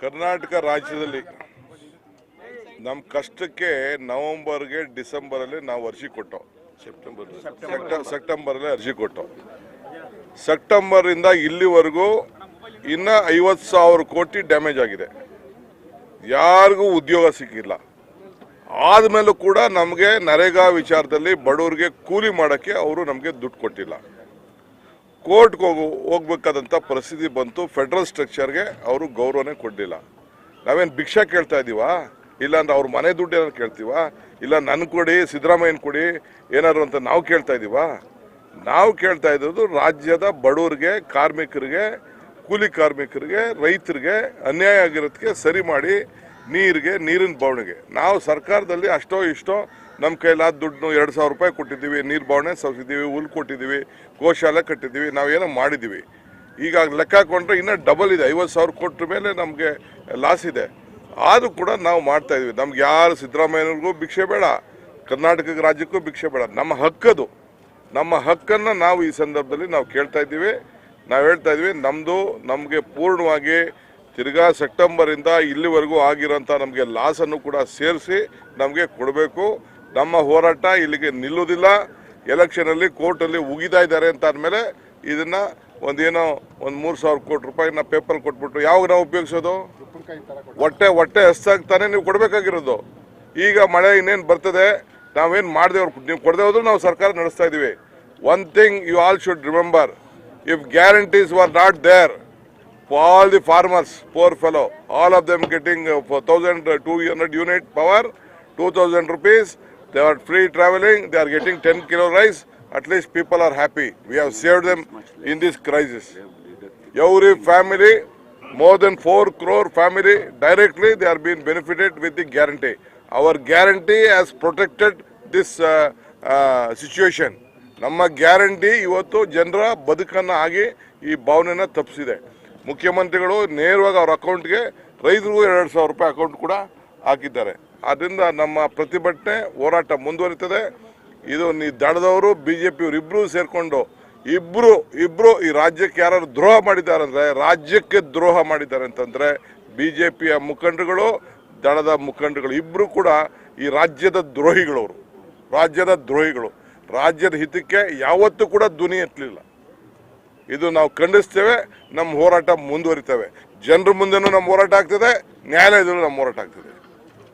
ಕರ್ನಾಟಕ ರಾಜ್ಯದಲ್ಲಿ ನಮ್ಮ ಕಷ್ಟಕ್ಕೆ ನವೆಂಬರ್ಗೆ ಡಿಸೆಂಬರಲ್ಲಿ ನಾವು ಅರ್ಜಿ ಕೊಟ್ಟೋ ಸೆಪ್ಟೆಂಬರ್ ಸೆಪ್ಟೆಂಬರಲ್ಲಿ ಅರ್ಜಿ ಕೊಟ್ಟು ಸೆಪ್ಟೆಂಬರಿಂದ ಇಲ್ಲಿವರೆಗೂ ಇನ್ನ ಐವತ್ತು ಸಾವಿರ ಕೋಟಿ ಡ್ಯಾಮೇಜ್ ಆಗಿದೆ. ಯಾರಿಗೂ ಉದ್ಯೋಗ ಸಿಕ್ಕಿಲ್ಲ. ಆದ್ಮೇಲೂ ಕೂಡ ನಮಗೆ ನರೇಗಾ ವಿಚಾರದಲ್ಲಿ ಬಡವರಿಗೆ ಕೂಲಿ ಮಾಡೋಕ್ಕೆ ಅವರು ನಮಗೆ ದುಡ್ಡು ಕೊಟ್ಟಿಲ್ಲ. ಕೋರ್ಟ್ಗೆ ಹೋಗು ಹೋಗ್ಬೇಕಾದಂಥ ಪರಿಸ್ಥಿತಿ ಬಂತು. ಫೆಡರಲ್ ಸ್ಟ್ರಕ್ಚರ್ಗೆ ಅವರು ಗೌರವನೇ ಕೊಡಲಿಲ್ಲ. ನಾವೇನು ಭಿಕ್ಷಾ ಕೇಳ್ತಾ ಇದ್ದೀವಾ ಇಲ್ಲ ಅಂದ್ರೆ ಅವ್ರ ಮನೆ ದುಡ್ಡು ಏನಾರು ಕೇಳ್ತೀವಾ? ಇಲ್ಲ ನನ್ನ ಕೊಡಿ, ಸಿದ್ದರಾಮಯ್ಯನ ಕೊಡಿ ಏನಾರು ಅಂತ ನಾವು ಕೇಳ್ತಾ ಇದ್ದೀವಾ ನಾವು ಕೇಳ್ತಾ ಇದ್ದದ್ದು ರಾಜ್ಯದ ಬಡವರಿಗೆ, ಕಾರ್ಮಿಕರಿಗೆ, ಕೂಲಿ ಕಾರ್ಮಿಕರಿಗೆ, ರೈತರಿಗೆ ಅನ್ಯಾಯ ಆಗಿರೋದಕ್ಕೆ ಸರಿ ಮಾಡಿ ನೀರಿಗೆ, ನೀರಿನ ಬವಣೆಗೆ. ನಾವು ಸರ್ಕಾರದಲ್ಲಿ ಅಷ್ಟೋ ಇಷ್ಟೋ ನಮ್ಮ ಕೈಲಾದ ದುಡ್ಡು ಎರಡು ಸಾವಿರ ರೂಪಾಯಿ ಕೊಟ್ಟಿದ್ದೀವಿ. ನೀರು ಬವಣೆ ಸವಿಸಿದ್ದೀವಿ ಹುಲ್ ಕೊಟ್ಟಿದ್ದೀವಿ, ಗೋಶಾಲೆ ಕಟ್ಟಿದ್ದೀವಿ, ನಾವೇನೋ ಮಾಡಿದ್ದೀವಿ. ಈಗ ಲೆಕ್ಕ ಹಾಕೊಂಡ್ರೆ ಇನ್ನೂ ಡಬಲ್ ಇದೆ. ಐವತ್ತು ಸಾವಿರ ಕೊಟ್ಟ ಮೇಲೆ ನಮಗೆ ಲಾಸ್ ಇದೆ. ಆದರೂ ಕೂಡ ನಾವು ಮಾಡ್ತಾ ಇದೀವಿ. ನಮ್ಗೆ ಯಾರು ಸಿದ್ದರಾಮಯ್ಯನವ್ರಿಗೂ ಭಿಕ್ಷೆ ಬೇಡ. ಕರ್ನಾಟಕ ರಾಜ್ಯಕ್ಕೂ ಭಿಕ್ಷೆ ಬೇಡ. ನಮ್ಮ ಹಕ್ಕದು. ನಮ್ಮ ಹಕ್ಕನ್ನು ನಾವು ಈ ಸಂದರ್ಭದಲ್ಲಿ ನಾವು ಕೇಳ್ತಾ ಇದ್ದೀವಿ. ನಾವು ಹೇಳ್ತಾ ಇದ್ವಿ ನಮ್ಮದು ನಮಗೆ ಪೂರ್ಣವಾಗಿ ತಿರ್ಗಾ ಸೆಪ್ಟೆಂಬರಿಂದ ಇಲ್ಲಿವರೆಗೂ ಆಗಿರೋಂಥ ನಮಗೆ ಲಾಸನ್ನು ಕೂಡ ಸೇರಿಸಿ ನಮಗೆ ಕೊಡಬೇಕು. ನಮ್ಮ ಹೋರಾಟ ಇಲ್ಲಿಗೆ ನಿಲ್ಲುವುದಿಲ್ಲ. ಎಲೆಕ್ಷನಲ್ಲಿ ಕೋರ್ಟಲ್ಲಿ ಉಗಿತಾ ಇದ್ದಾರೆ ಅಂತ ಅಂದಮೇಲೆ ಇದನ್ನ ಒಂದೇನೋ ಒಂದು ಮೂರು ಸಾವಿರ ಕೋಟಿ ರೂಪಾಯಿನ ಪೇಪರ್ ಕೊಟ್ಬಿಟ್ಟು ಯಾವಾಗ ನಾವು ಉಪಯೋಗಿಸೋದು? ಹೊಟ್ಟೆ ಹೊಟ್ಟೆ ಹಸ್ತಾಗ್ತಾನೆ ನೀವು ಕೊಡಬೇಕಾಗಿರೋದು. ಈಗ ಮಳೆ ಇನ್ನೇನು ಬರ್ತದೆ? ನಾವೇನು ಮಾಡದೆ ನೀವು ಕೊಡದೆ ಹೋದ್ರು ನಾವು ಸರ್ಕಾರ ನಡೆಸ್ತಾ ಇದೀವಿ. One thing you all should remember if guarantees were not there all the farmers, poor fellow, all of them getting uh, for 1200 unit power, 2000 rupees, they are free traveling, they are getting 10 kilo rice, at least people are happy. We have saved them in this crisis. Every family, more than 4 crore family, directly they are being benefited with the guarantee. Our guarantee has protected this uh, uh, situation. ನಮ್ಮ guarantee ಇವತ್ತು ಜನರ ಬದುಕನ್ನು ಆಗಿ ಈ ಭಾವನೆನ ತಪ್ಪಿಸಿದೆ ಮುಖ್ಯಮಂತ್ರಿಗಳು ನೇರವಾಗಿ ಅವ್ರ ಅಕೌಂಟ್ಗೆ ರೈತರಿಗೂ ಎರಡು ಸಾವಿರ ರೂಪಾಯಿ ಅಕೌಂಟ್ ಕೂಡ ಹಾಕಿದ್ದಾರೆ. ಆದ್ದರಿಂದ ನಮ್ಮ ಪ್ರತಿಭಟನೆ ಹೋರಾಟ ಮುಂದುವರಿತದೆ. ಇದು ನೀ ದಡದವರು ಬಿ ಜೆ ಇಬ್ಬರು ಸೇರಿಕೊಂಡು ಇಬ್ಬರು ಇಬ್ಬರು ಈ ರಾಜ್ಯಕ್ಕೆ ಯಾರು ದ್ರೋಹ ಮಾಡಿದ್ದಾರೆ ಅಂದರೆ, ರಾಜ್ಯಕ್ಕೆ ದ್ರೋಹ ಮಾಡಿದ್ದಾರೆ ಅಂತಂದರೆ ಬಿ ಜೆ ಪಿಯ ಮುಖಂಡರುಗಳು, ದಳದ ಮುಖಂಡರುಗಳು ಇಬ್ಬರು ಕೂಡ ಈ ರಾಜ್ಯದ ದ್ರೋಹಿಗಳವರು. ರಾಜ್ಯದ ದ್ರೋಹಿಗಳು. ರಾಜ್ಯದ ಹಿತಕ್ಕೆ ಯಾವತ್ತೂ ಕೂಡ ಧ್ವನಿ ಎತ್ತಲಿಲ್ಲ. ಇದು ನಾವು ಖಂಡಿಸ್ತೇವೆ, ನಮ್ಮ ಹೋರಾಟ ಮುಂದುವರಿತೇವೆ. ಜನರ ಮುಂದೆನೂ ನಮ್ಮ ಹೋರಾಟ ಆಗ್ತದೆ, ನ್ಯಾಯಾಲಯದಲ್ಲೂ ನಮ್ಮ ಹೋರಾಟ ಆಗ್ತದೆ.